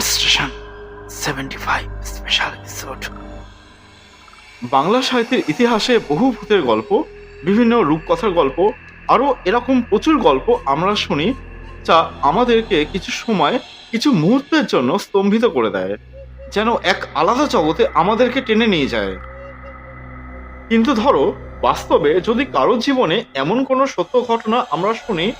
Station seventy five special Bangla সাহিত্যের ইতিহাসে বহু ভূতের গল্প, বিভিন্ন রূপকথার গল্প, আরও এরকম প্রচুর গল্প আমরা শুনি, যা আমাদেরকে কিছু সময়, কিছু মুহূর্তের জন্য স্তম্ভিত করে দেয়, যেন এক আলাদা জগতে আমাদেরকে টেনে নিয়ে যায়। কিন্তু ধরো, বাস্তবে যদি কারোর জীবনে এমন কোনো সত্য ঘটনা আমরা শুনি,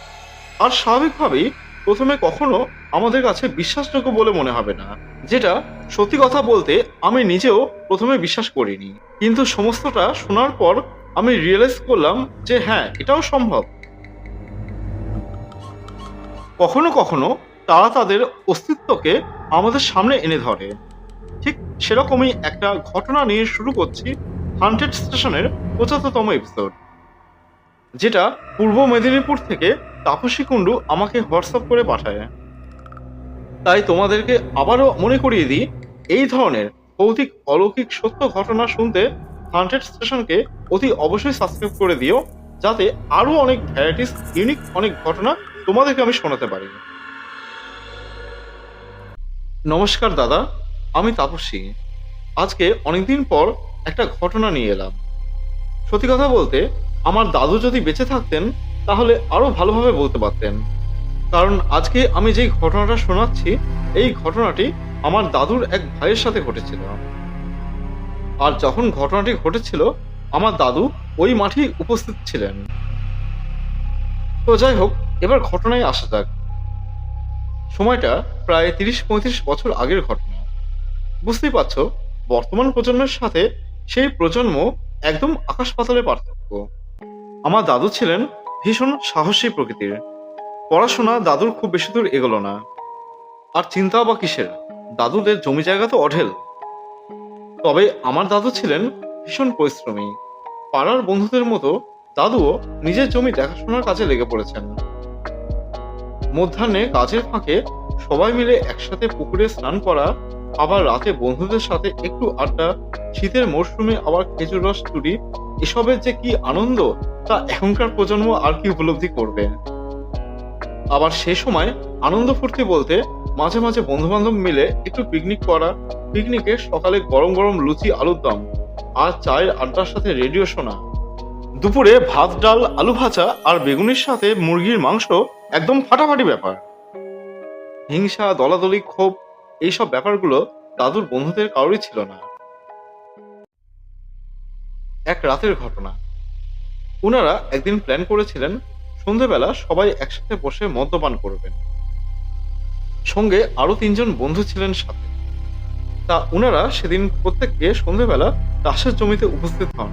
আর স্বাভাবিকভাবেই প্রথমে কখনো আমাদের কাছে বিশ্বাসযোগ্য বলে মনে হবে না, যেটা সত্যি কথা বলতে আমি নিজেও প্রথমে বিশ্বাস করিনি। কিন্তু সমস্তটা শোনার পর আমি রিয়েলাইজ করলাম যে হ্যাঁ এটাও সম্ভব। কখনো কখনো তারা তাদের অস্তিত্বকে আমাদের সামনে এনে ধরে। ঠিক সেরকমই একটা ঘটনা নিয়ে শুরু করছি হান্টেড স্টেশনের পঁচাত্তরতম এপিসোড যেটা পূর্ব মেদিনীপুর থেকে তাপসী কুণ্ডু আমাকে হোয়াটসঅ্যাপ করে পাঠায়। তাই তোমাদেরকে আবারও মনে করিয়ে দিই, এই ধরনের ভৌতিক অলৌকিক সত্য ঘটনা শুনতে হান্টেড স্টেশনকে অতি অবশ্যই সাবস্ক্রাইব করে দিও, যাতে আরও অনেক ভ্যারাইটিস ইউনিক অনেক ঘটনা তোমাদেরকে আমি শোনাতে পারি। নমস্কার দাদা, আমি তাপসী। আজকে অনেকদিন পর একটা ঘটনা নিয়ে এলাম। সত্যি কথা বলতে, আমার দাদু যদি বেঁচে থাকতেন, তাহলে আরও ভালোভাবে বলতে পারতেন। কারণ আজকে আমি যেই ঘটনাটা শোনাচ্ছি, এই ঘটনাটি আমার দাদুর এক ভাইয়ের সাথে ঘটেছিল। আর যখন ঘটনাটি ঘটেছিল, আমার দাদু ওই মাঠেই উপস্থিত ছিলেন। তো যাই হোক, এবার ঘটনায় আসা যাক। সময়টা প্রায় তিরিশ পঁয়ত্রিশ বছর আগের ঘটনা। বুঝতেই পারছ, বর্তমান প্রজন্মের সাথে সেই প্রজন্ম একদম আকাশ পাতালের পার্থক্য। আমার দাদু ছিলেন ভীষণ সাহসী প্রকৃতির। পড়াশোনা দাদুর খুব বেশি দূর এগোলো না। আর চিন্তা বা কিসের? দাদুদের জমি জায়গা তো অঢেল। তবে আমার দাদু ছিলেন ভীষণ পরিশ্রমী। পাড়ার বন্ধুদের মতো দাদুও নিজের জমি দেখাশোনার কাজে লেগে পড়েছেন। মধ্যাহ্নে কাজের ফাঁকে সবাই মিলে একসাথে পুকুরে স্নান করা, আবার রাতে বন্ধুদের সাথে একটু আড্ডা, শীতের মরশুমে আবার খেজুর রস চুরি, এসবের যে কি আনন্দ, তা এখনকার প্রজন্ম আর কি উপলব্ধি করবে? আবার সে সময় আনন্দ ফুর্তি বলতে মাঝে মাঝে বন্ধু বান্ধব মিলে একটু পিকনিক করা। পিকনিকে সকালে গরম গরম লুচি, আলুর দম আর চায়ের আড্ডার সাথে রেডিও শোনা। দুপুরে ভাত, ডাল, আলু ভাজা আর বেগুনির সাথে মুরগির মাংস একদম ফাটাফাটি ব্যাপার। হিংসা, দলাদলি, ক্ষোভ এইসব ব্যাপারগুলো দাদুর বন্ধুদের কারোরই ছিল না। এক রাতের ঘটনা। ওনারা একদিন প্ল্যান করেছিলেন সন্ধেবেলা সবাই একসাথে বসে মদ্যপান করবেন। সঙ্গে আরও তিনজন বন্ধু ছিলেন সাথে। তা ওনারা সেদিন প্রত্যেককে সন্ধেবেলা চাষের জমিতে উপস্থিত হন।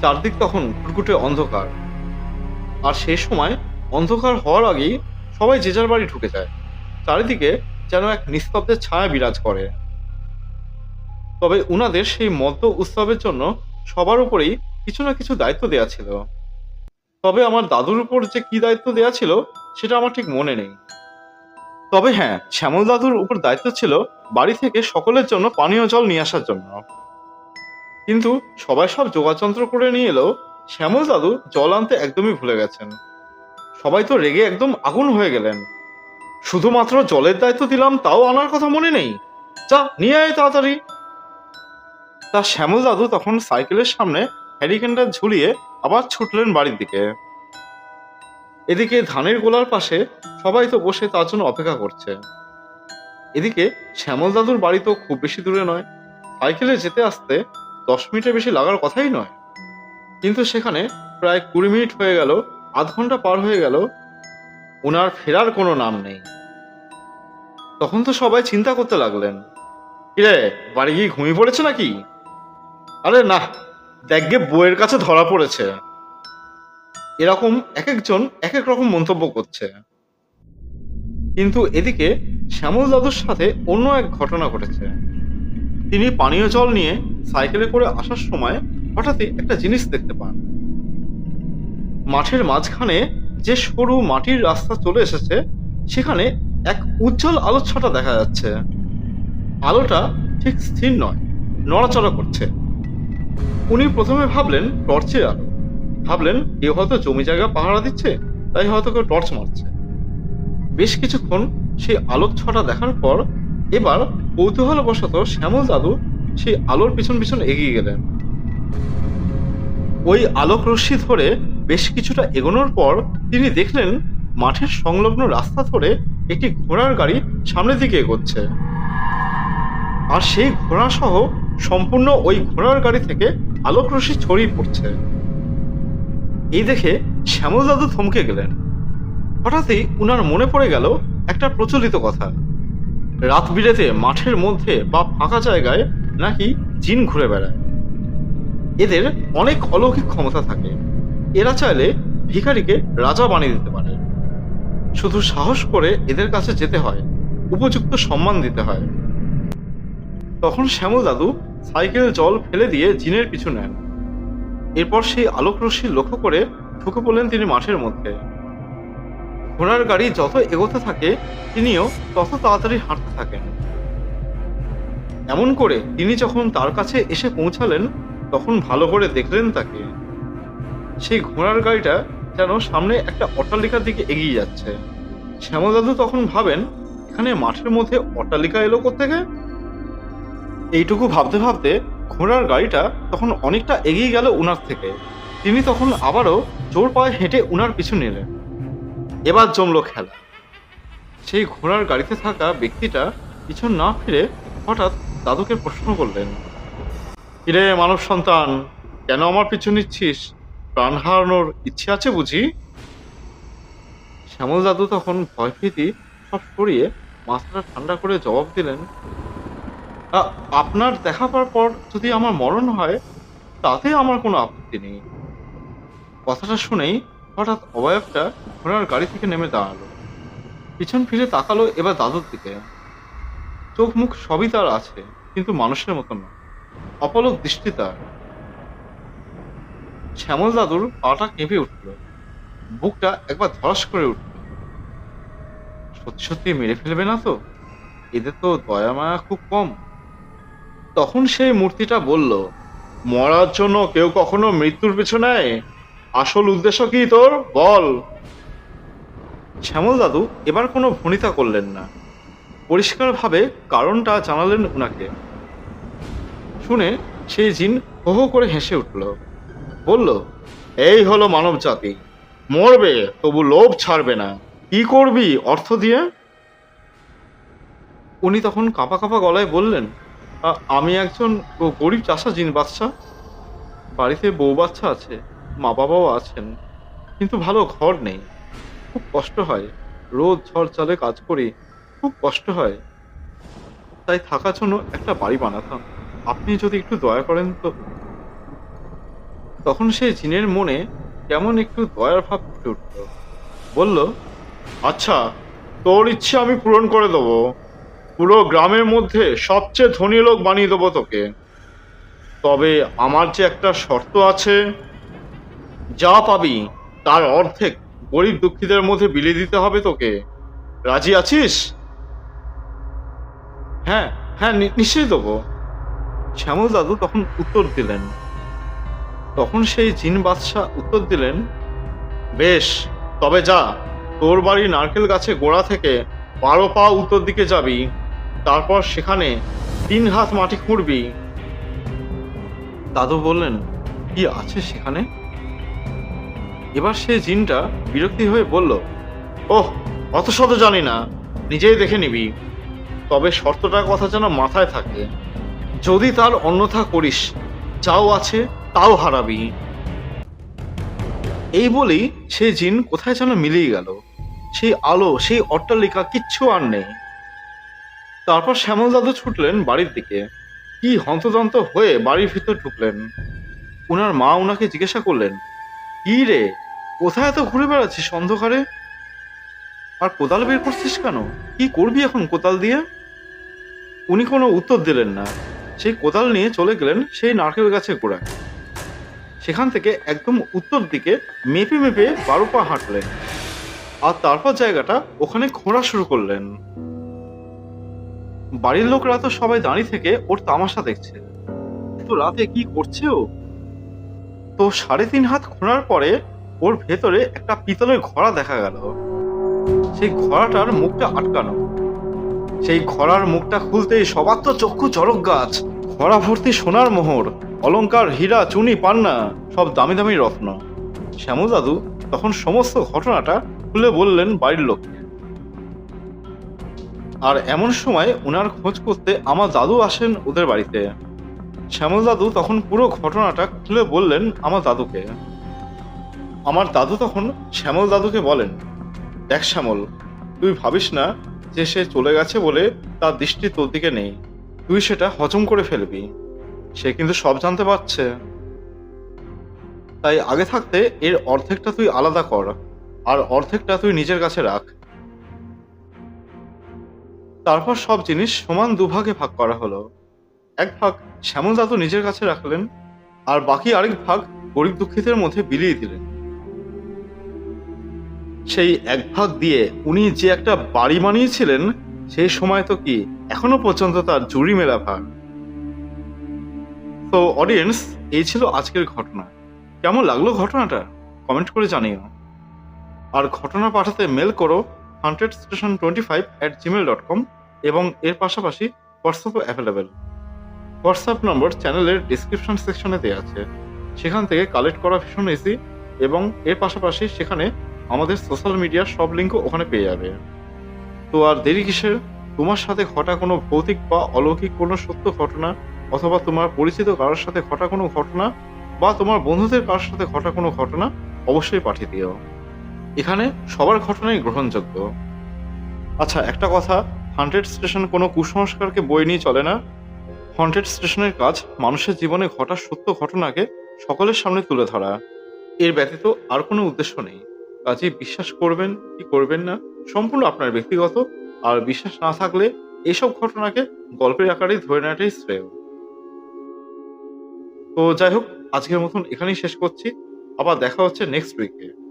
চারদিক তখন ঘুটঘুটে অন্ধকার। আর সেই সময় অন্ধকার হওয়ার আগেই সবাই যে যার বাড়ি ঢুকে যায়। চারিদিকে যেন এক নিস্তব্ধের ছায়া বিরাজ করে। তবে উনাদের সেই মদ্য উৎসবের জন্য সবার উপরেই কিছু না কিছু দায়িত্ব দেয়া ছিল। তবে আমার দাদুর উপর যে কি দায়িত্ব দেয়া ছিল, সেটা আমার ঠিক মনে নেই। তবে হ্যাঁ শ্যামল দাদুর উপর দায়িত্ব ছিল বাড়ি থেকে সকলের জন্য পানীয় জল নিয়ে আসার জন্য। কিন্তু সবাই সব যোগাযন্ত্র করে নিয়ে এলেও শ্যামল দাদু জল আনতে একদমই ভুলে গেছেন। সবাই তো রেগে একদম আগুন হয়ে গেলেন। শুধুমাত্র জলের দায়িত্ব দিলাম তাও আনার কথা মনে নেই? যা, নিয়ে আয় তাড়াতাড়ি। তা শ্যামল দাদু তখন সাইকেলের সামনে হ্যারিকেনটা ঝুলিয়ে আবার ছুটলেন বাড়ির দিকে। এদিকে ধানের গোলার পাশে সবাই তো বসে তার জন্য অপেক্ষা করছে। এদিকে শ্যামল দাদুর বাড়ি তো খুব বেশি দূরে নয়। সাইকেলে যেতে আসতে দশ মিনিটের বেশি লাগার কথাই নয়। কিন্তু সেখানে প্রায় কুড়ি মিনিট হয়ে গেল, আধ ঘণ্টা পার হয়ে গেল ওনার ফেরার কোনো নাম নেই। তখন তো সবাই চিন্তা করতে লাগলেন, কিরে, বাড়ি গিয়ে ঘুমিয়ে পড়েছে নাকি? আরে না দেখবে বইয়ের কাছে ধরা পড়েছে। এরকম এক একজন এক এক রকম মন্তব্য করছে। কিন্তু এদিকে শ্যামল দাদুর সাথে অন্য এক ঘটনা ঘটেছে। তিনি পানীয় জল নিয়ে সাইকেলে করে আসার সময় হঠাৎই একটা জিনিস দেখতে পান। মাঠের মাঝখানে যে সরু মাটির রাস্তা চলে এসেছে, সেখানে এক উজ্জ্বল আলোচ্ছটা দেখা যাচ্ছে। আলোটা ঠিক স্থির নয়, নড়াচড়া করছে। উনি প্রথমে ভাবলেন টর্চের আলো। ভাবলেন কেউ হয়তো জমি জায়গা পাহারা দিচ্ছে, তাই হয়তো কেউ টর্চ মারছে। বেশ কিছুক্ষণ সেই আলোক ছটা দেখার পর এবার কৌতূহলবশত শ্যামল দাদু সেই আলোর পিছন পিছন এগিয়ে গেলেন। ওই আলোক রশ্মি ধরে বেশ কিছুটা এগোনোর পর তিনি দেখলেন, মাঠের সংলগ্ন রাস্তা ধরে একটি ঘোড়ার গাড়ি সামনের দিকে এগোচ্ছে। আর সেই ঘোড়া সহ সম্পূর্ণ ওই ঘোড়ার গাড়ি থেকে আলোক রশ্মি ছড়িয়ে পড়ছে। এই দেখে শ্যামল দাদু থমকে গেলেন। হঠাৎই উনার মনে পড়ে গেল একটা প্রচলিত কথা। রাত বিরেতে মাঠের মধ্যে বা ফাঁকা জায়গায় নাকি জিন ঘুরে বেড়ায়। এদের অনেক অলৌকিক ক্ষমতা থাকে। এরা চাইলে ভিখারিকে রাজা বানিয়ে দিতে পারে। শুধু সাহস করে এদের কাছে যেতে হয়, উপযুক্ত সম্মান দিতে হয়। তখন শ্যামল দাদু সাইকেল, জল ফেলে দিয়ে জিনের পিছু নেন। এরপর সেই আলোক রশ্মি লক্ষ্য করে ঢুকে পড়লেন তিনি মাঠের মধ্যে। ঘোড়ার গাড়ি যত এগোতে থাকে, তিনিও তত তাড়াতাড়ি হাঁটতে থাকেন। এমন করে তিনি যখন তার কাছে এসে পৌঁছালেন, তখন ভালো করে দেখলেন তাকে। সেই ঘোড়ার গাড়িটা যেন সামনে একটা অট্টালিকার দিকে এগিয়ে যাচ্ছে। শ্যামল দাদু তখন ভাবেন, এখানে মাঠের মধ্যে অট্টালিকা এলো থেকে এইটুকু ভাবতে ভাবতে ঘোড়ার গাড়িটা তখন অনেকটা এগিয়ে গেল উনার থেকে। তিনি তখন আবারও জোর পায়ে হেঁটে উনার পিছু নিলেন। এবার জমলো খেলা। সেই ঘোড়ার গাড়িতে থাকা ব্যক্তিটা পিছন না ফিরে হঠাৎ দাদুকে প্রশ্ন করলেন, কিরে মানব সন্তান, কেন আমার পিছু নিচ্ছিস? প্রাণ হারানোর ইচ্ছে আছে বুঝি? শ্যামল দাদু তখন ভয় ভয়ভীতি সব সরিয়ে মাথাটা ঠান্ডা করে জবাব দিলেন "আ- আপনার দেখা পাওয়ার পর যদি আমার মরণ হয়, তাতে আমার কোনো আপত্তি নেই। কথাটা শুনেই হঠাৎ অবয়বটা ঘোড়ার গাড়ি থেকে নেমে দাঁড়াল। পিছন ফিরে তাকালো এবার দাদুর দিকে। চোখ মুখ সবই তার আছে, কিন্তু মানুষের মতো না। অপলক দৃষ্টি তার। শ্যামল দাদুর পাটা কেঁপে উঠল। বুকটা একবার ধরাস করে উঠল। সত্যি সত্যি মেরে ফেলবে না তো? এদের তো দয়া মায়া খুব কম। তখন সেই মূর্তিটা বলল, মরার জন্য কেউ কখনো মৃত্যুর পিছনে আসল উদ্দেশ্য কি তোর? বল। শ্যামল দাদু এবার কোনো ভনিতা করলেন না। পরিষ্কারভাবে কারণটা জানালেন উনাকে। শুনে সেই জিন হো হো করে হেসে উঠল। বলল, এই হলো মানব জাতি। মরবে, তবু লোভ ছাড়বে না। কি করবি অর্থ দিয়ে? উনি তখন কাঁপা কাঁপা গলায় বললেন "আ- আমি একজন গরিব চাষা জিন বাচ্চা বাড়িতে বউ বাচ্চা আছে, মা বাবাও আছেন, কিন্তু ভালো ঘর নেই। খুব কষ্ট হয়। রোদ ঝড় চালে কাজ করি, খুব কষ্ট হয়। তাই থাকার জন্য একটা বাড়ি বানাতাম। আপনি যদি একটু দয়া করেন তো তখন সে জিনের মনে কেমন একটু দয়ার ভাব ফুটে উঠল। বলল আচ্ছা তোর ইচ্ছে আমি পূরণ করে দেবো। পুরো গ্রামের মধ্যে সবচেয়ে ধনী লোক বানিয়ে দেবো তোকে। তবে আমার যে একটা শর্ত আছে, যা পাবি তার অর্ধেক গরিব দুঃখীদের মধ্যে বিলিয়ে দিতে হবে তোকে। রাজি আছিস? হ্যাঁ হ্যাঁ নিশ্চয়ই দেবো। শ্যামল দাদু তখন উত্তর দিলেন। তখন সেই জিন বাদশাহ উত্তর দিলেন, বেশ, তবে যা। তোর বাড়ি নারকেল গাছে গোড়া থেকে বারো পা উত্তর দিকে যাবি। তারপর সেখানে তিন হাত মাটি খুঁড়বি। দাদু বললেন, কি আছে সেখানে? এবার সে জিনটা বিরক্তি হয়ে বলল, ওহ, অত শত জানি না, নিজেই দেখে নিবি। তবে শর্তটার কথা যেন মাথায় থাকে। যদি তার অন্যথা করিস যাও আছে তাও হারাবি। এই বলেই সে জিন কোথায় যেন মিলিয়ে গেল। সেই আলো, সেই অট্টালিকা কিচ্ছু আর নেই। তারপর শ্যামল দাদু ছুটলেন বাড়ির দিকে। কি হন্তদন্ত হয়ে বাড়ির ভিতর ঢুকলেন। উনার মা উনাকে জিজ্ঞাসা করলেন, কি রে, কোথায় এত ঘুরে বেড়াচ্ছিস অন্ধকারে? আর কোদাল বের করছিস কেন? কি করবি এখন কোদাল দিয়ে? উনি কোনো উত্তর দিলেন না। সেই কোদাল নিয়ে চলে গেলেন সেই নারকেল গাছের গোড়ায়। সেখান থেকে একদম উত্তর দিকে মেপে মেপে বারো পা হাঁটলেন। আর তারপর জায়গাটা ওখানে খোঁড়া শুরু করলেন। বাড়ির লোকরা তো সবাই দাঁড়িয়ে থেকে ওর তামাশা দেখছে। তো রাতে কি করছে ও? তো সাড়ে তিন হাত খোঁড়ার পরে ওর ভেতরে একটা পিতলের ঘোড়া দেখা গেল। সেই ঘোড়াটার মুখটা আটকানো। সেই ঘোড়ার মুখটা খুলতেই সবার তো চক্ষু চরক গাছ। ঘোড়া ভর্তি সোনার মোহর অলঙ্কার হীরা, চুনি, পান্না, সব দামি দামি রত্ন। শ্যামল দাদু তখন সমস্ত ঘটনাটা খুলে বললেন বাড়ির লোককে। আর এমন সময় ওনার খোঁজ করতে আমার দাদু আসেন ওদের বাড়িতে। শ্যামল দাদু তখন পুরো ঘটনাটা খুলে বললেন আমার দাদুকে। আমার দাদু তখন শ্যামল দাদুকে বলেন, দেখ শ্যামল, তুই ভাবিস না যে সে চলে গেছে বলে তার দৃষ্টি তোর দিকে নেই। তুই সেটা হজম করে ফেলবি। সে কিন্তু সব জানতে পারছে। তাই আগে থাকতে এর অর্ধেকটা তুই আলাদা কর, আর অর্ধেকটা তুই নিজের কাছে রাখ। তারপর সব জিনিস সমান দুভাগে ভাগ করা হলো। এক ভাগ শ্যামল দাদু নিজের কাছে রাখলেন, আর বাকি আরেক ভাগ গরিব দুঃখীদের মধ্যে বিলিয়ে দিলেন। সেই এক ভাগ দিয়ে উনি যে একটা বাড়ি বানিয়েছিলেন, সেই সময় তো কি এখনও পর্যন্ত তার জুড়ি মেলা ভাগ। তো অডিয়েন্স এই ছিল আজকের ঘটনা। কেমন লাগল ঘটনাটা? কমেন্ট করে জানিও। আর ঘটনা পাঠাতে মেল করো hundred station twenty five at Gmail dot com এবং এর পাশাপাশি হোয়াটসঅ্যাপও অ্যাভেলেবেল হোয়াটসঅ্যাপ নম্বর চ্যানেলের ডিসক্রিপশন সেকশনে দেওয়া আছে। সেখান থেকে কালেক্ট করা ভীষণ ইজি এবং এর পাশাপাশি সেখানে আমাদের সোশ্যাল মিডিয়ার সব লিঙ্কও ওখানে পেয়ে যাবে। তো আর দেরি কিসের? তোমার সাথে ঘটা কোনো ভৌতিক বা অলৌকিক কোনো সত্য ঘটনা অথবা তোমার পরিচিত কারোর সাথে ঘটা কোনো ঘটনা বা তোমার বন্ধুদের কারোর সাথে ঘটা কোনো ঘটনা অবশ্যই পাঠিয়ে দিও। এখানে সবার ঘটনাই গ্রহণযোগ্য। আচ্ছা একটা কথা হান্ড্রেড স্টেশন কোনো কুসংস্কারকে বই নিয়ে চলে না। হন্টেড স্টেশনের কাজ মানুষের জীবনে ঘটা সত্য ঘটনাকে সকলের সামনে তুলে ধরা। এর ব্যতীত আর কোনো উদ্দেশ্য নেই। কাজে বিশ্বাস করবেন কি করবেন না, সম্পূর্ণ আপনার ব্যক্তিগত, আর বিশ্বাস না থাকলে এইসব ঘটনাকে গল্পের আকারেই ধরে নেওয়াটাই শ্রেয়। তো যাই হোক, আজকের মতন এখানেই শেষ করছি। আবার দেখা হচ্ছে নেক্সট উইকে